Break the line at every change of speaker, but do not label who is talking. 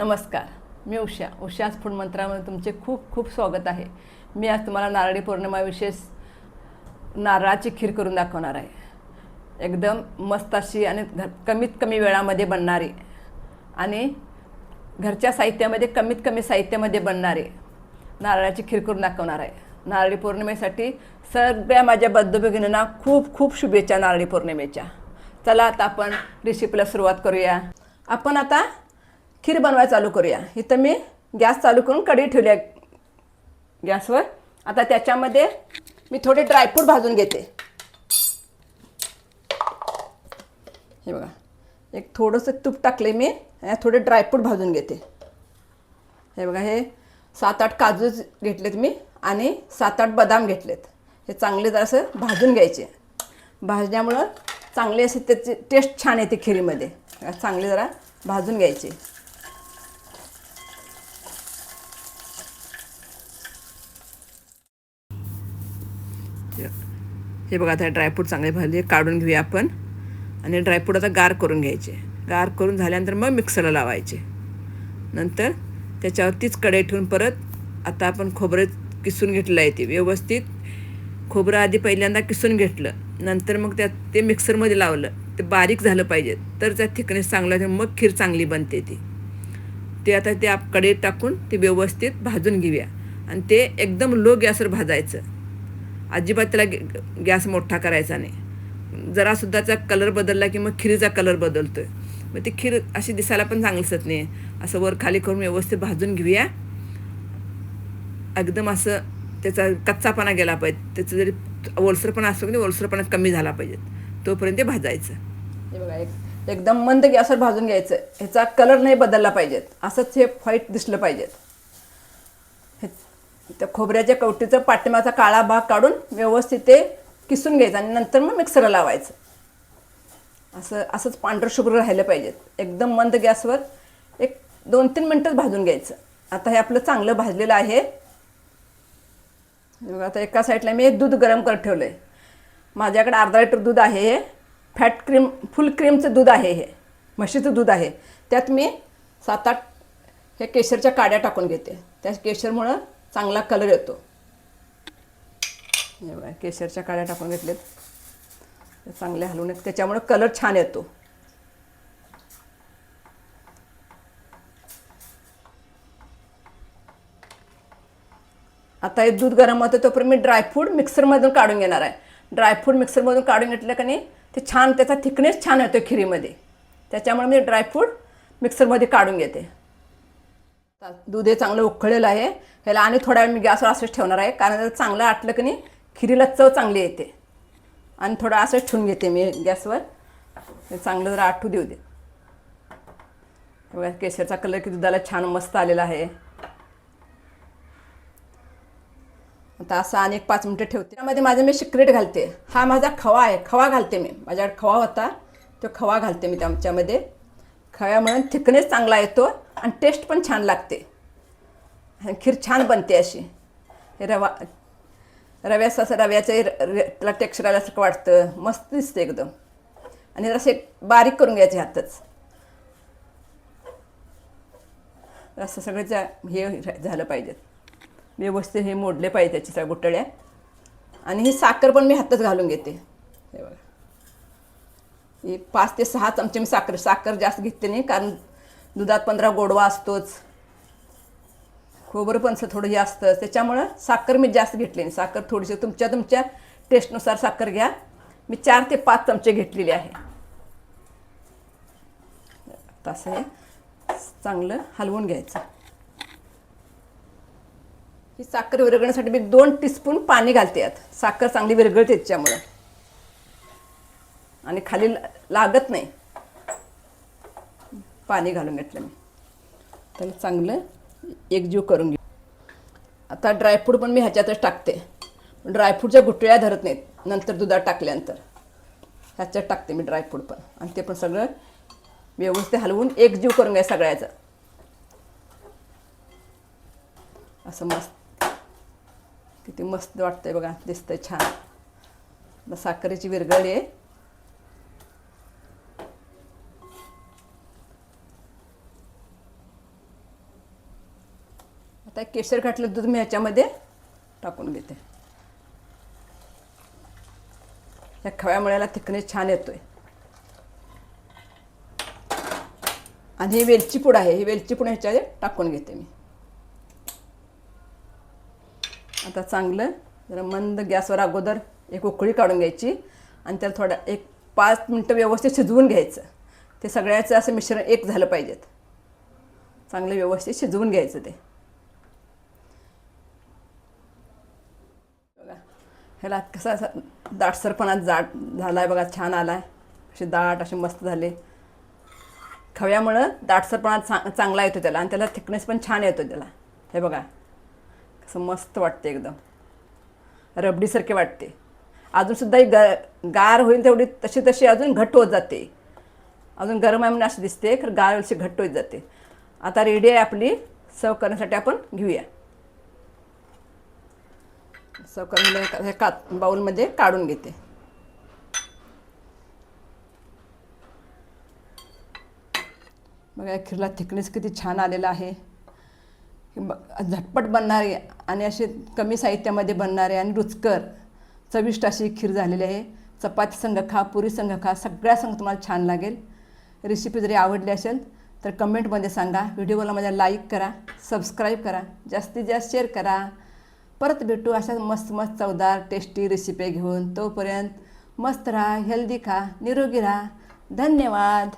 नमस्कार. मी उषा. उषाच फूड मंत्रामध्ये तुमचे खूप खूप स्वागत आहे. मी आज तुम्हाला नारळी पौर्णिमा विशेष नारळाची खीर करून दाखवणार आहे. एकदम मस्त अशी आणि घ कमीत कमी वेळामध्ये बनणारी आणि घरच्या साहित्यामध्ये कमीत कमी साहित्यामध्ये बनणारी नारळाची खीर करून दाखवणार आहे. नारळी पौर्णिमेसाठी सगळ्या माझ्या बद्धभगिनींना खूप खूप शुभेच्छा नारळी पौर्णिमेच्या. चला आता आपण रेसिपीला सुरुवात करूया. आपण आता खीर बनवायला चालू करूया. इथं मी गॅस चालू करून कढी ठेवली आहे. गॅसवर. आता त्याच्यामध्ये मी थोडे ड्रायफ्रूट भाजून घेते. हे बघा. एक थोडंसं तूप टाकले मी थोडे ड्रायफ्रूट भाजून घेते. हे बघा हे सात आठ काजूच घेतलेत मी आणि सात आठ बदाम घेतलेत. हे चांगले जरासं भाजून घ्यायचे. भाजण्यामुळं चांगले असे त्याची टेस्ट छान येते खिरीमध्ये. चांगले जरा भाजून घ्यायचे. हे बघा आता ड्रायफ्रूट चांगले भाजले काढून घेऊया आपण. आणि ड्रायफ्रूट आता गार करून घ्यायचे. गार करून झाल्यानंतर मग मिक्सरला लावायचे. नंतर त्याच्यावरतीच कढई ठेवून परत आता आपण खोबरं किसून घेतलं आहे ते. व्यवस्थित खोबरं आधी पहिल्यांदा किसून घेतलं. नंतर मग त्यात ते मिक्सरमध्ये लावलं. ते बारीक झालं पाहिजे. तर त्या थिकनेस चांगला मग खीर चांगली बनते ती. ते आता ते आप कढईत टाकून ते व्यवस्थित भाजून घेऊया. आणि ते एकदम लो गॅसवर भाजायचं. अजिबात त्याला गॅ- गॅस मोठा करायचा नाही. जरासुद्धा कलर बदलला की मग खिरीचा कलर बदलतो आहे मग ती खीर अशी दिसायला पण चांगली दिसत नाही. असं वर खाली करून व्यवस्थित भाजून घेऊया. एकदम असं त्याचा कच्चापणा गेला पाहिजे. त्याचं जरी ओलसरपणा असतो की ओलसरपणा कमी झाला पाहिजे. तोपर्यंत ते भाजायचं. हे बघा एक एकदम मंद गॅसवर भाजून घ्यायचं. ह्याचा कलर नाही बदलला पाहिजेत. असंच हे व्हाईट दिसलं पाहिजेत. त्या खोबऱ्याच्या कवटीचं पाठिंबाचा काळा भाग काढून व्यवस्थित ते किसून घ्यायचं आणि नंतर मग मिक्सरला लावायचं. असं असंच पांढरं शुभ्र राहिलं पाहिजेत एकदम मंद गॅसवर एक दोन तीन मिनटंच भाजून घ्यायचं. आता हे आपलं चांगलं भाजलेलं आहे. बघा आता एका साईडला मी दूध गरम करत ठेवलं आहे माझ्याकडे अर्धा लिटर दूध आहे हे. फॅट क्रीम फुल क्रीमचं दूध आहे हे. म्हशीचं दूध आहे. त्यात मी सात आठ हे केशरच्या काड्या टाकून घेते. त्या केशरमुळं चांगला कलर येतो. हे बघा केशरच्या काड्या टाकून घेतलेत. चांगले हलवून त्याच्यामुळं कलर छान येतो. आता हे दूध गरम होतं तोपर्यंत मी ड्रायफ्रूट मिक्सरमधून काढून घेणार आहे. ड्रायफ्रूट मिक्सरमधून काढून घेतलं का नाही ते छान त्याचा थिकनेस छान येतो खिरीमध्ये. त्याच्यामुळे मी ड्रायफ्रूट मिक्सरमध्ये काढून घेते. दूध हे चांगलं उकळलेलं आहे. ह्याला आणि थोडा वेळ मी गॅसवर असंच ठेवणार आहे. कारण जर चांगलं आटलं की नाही खिरीला चव चांगली येते. आणि थोडं असंच ठेवून घेते मी गॅसवर चांगलं जरा आठू देऊ दे. बघा केशरचा कलर की दुधाला छान मस्त आलेला आहे. आता असं आणि एक पाच मिनटं ठेवते. त्यामध्ये माझं मी सिक्रेट घालते. हा माझा खवा आहे. खवा घालते मी. माझ्याकडे खवा होता. तो खवा घालते मी त्याच्यामध्ये. म्हणून थिकनेस चांगला येतो. आणि टेस्ट पण छान लागते. खीर छान बनते अशी. हे रवा रव्याचं असं रव्याचं हे त्याला टेक्स्चर आल्यासारखं वाटतं. मस्त दिसते एकदम. आणि जरासे बारीक करून घ्यायचे हातच. असं सगळं जा हे झालं पाहिजे व्यवस्थित हे मोडले पाहिजे त्याची सगळ्या गुटळ्या आणि ही साखर पण मी हातच घालून घेते. हे बघा. ही पाच ते सहा चमचे मी साखर साखर जास्त घेते नाही कारण दुधात पंधरा गोडवा असतोच. खोबरं पण थोडं हे असतं त्याच्यामुळं साखर मी जास्त घेतली नाही. साखर थोडीशी तुमच्या तुमच्या टेस्टनुसार साखर घ्या. मी चार ते पाच चमचे घेतलेले आहे. तसं हे चांगलं हलवून घ्यायचं. ही साखर विरघळण्यासाठी मी दोन टीस्पून पाणी घालते यात. साखर चांगली विरघळते त्याच्यामुळं. आणि खाली लागत नाही. पाणी घालून घेतलं मी. त्याला चांगलं एकजीव करून घेऊ. आता ड्रायफ्रूट पण मी ह्याच्यातच टाकते. ड्रायफ्रूटच्या गुटळ्या धरत नाहीत. नंतर दुधात टाकल्यानंतर. ह्याच्यात टाकते मी ड्रायफ्रूट पण. आणि ते पण सगळं व्यवस्थित हलवून एकजीव करून घ्या सगळ्याचं. असं मस्त. किती मस्त वाटतंय बघा. दिसतंय छान. साखरेची विरगळ आहे. आता केशर घातलं दूध मी ह्याच्यामध्ये टाकून घेते. या खव्यामुळ्याला थिकनेस छान येतोय. आणि ही वेलची पूड आहे ही वेलची पूड ह्याच्यामध्ये टाकून घेते मी. आता चांगलं जरा मंद गॅसवर अगोदर एक उकळी काढून घ्यायची आणि त्याला थोडा एक पाच मिनटं व्यवस्थित शिजवून घ्यायचं. ते सगळ्याचं असं मिश्रण एक झालं पाहिजेत. चांगलं व्यवस्थित शिजवून घ्यायचं ते बघा ह्याला कसा असा दाटसरपणा जाट झाला आहे बघा छान आला आहे असे दाट असे मस्त झाले. खव्यामुळं दाटसरपणा चा चांगला येतो त्याला आणि त्याला थिकनेस पण छान येतो त्याला. हे बघा कसं मस्त वाटते एकदम. रबडीसारखे वाटते. अजूनसुद्धा ही ग गार होईल तेवढी तशी तशी अजून घट्ट होत जाते. अजून गरम आहे म्हणून अशी दिसते खरं गार अशी घट्ट होत जाते. आता रेडी आहे आपली सर्व करण्यासाठी आपण घेऊया. असं करून हे का बाऊलमध्ये काढून घेते. बघा या खीरला थिकनेस किती छान आलेला आहे. झटपट बनणारे आणि असे कमी साहित्यामध्ये बनणारे आणि रुचकर चविष्ट अशी खीर झालेली आहे. चपाती संघ खा पुरी संघ खा सगळ्या संघ तुम्हाला छान लागेल. रेसिपी जरी आवडली असेल तर कमेंटमध्ये सांगा. व्हिडिओला माझ्या लाईक करा सबस्क्राईब करा जास्तीत जास्त शेअर करा. परत भेटू अशा मस्त मस्त चवदार टेस्टी रेसिपी घेऊन. तोपर्यंत मस्त राहा हेल्दी खा निरोगी राहा. धन्यवाद.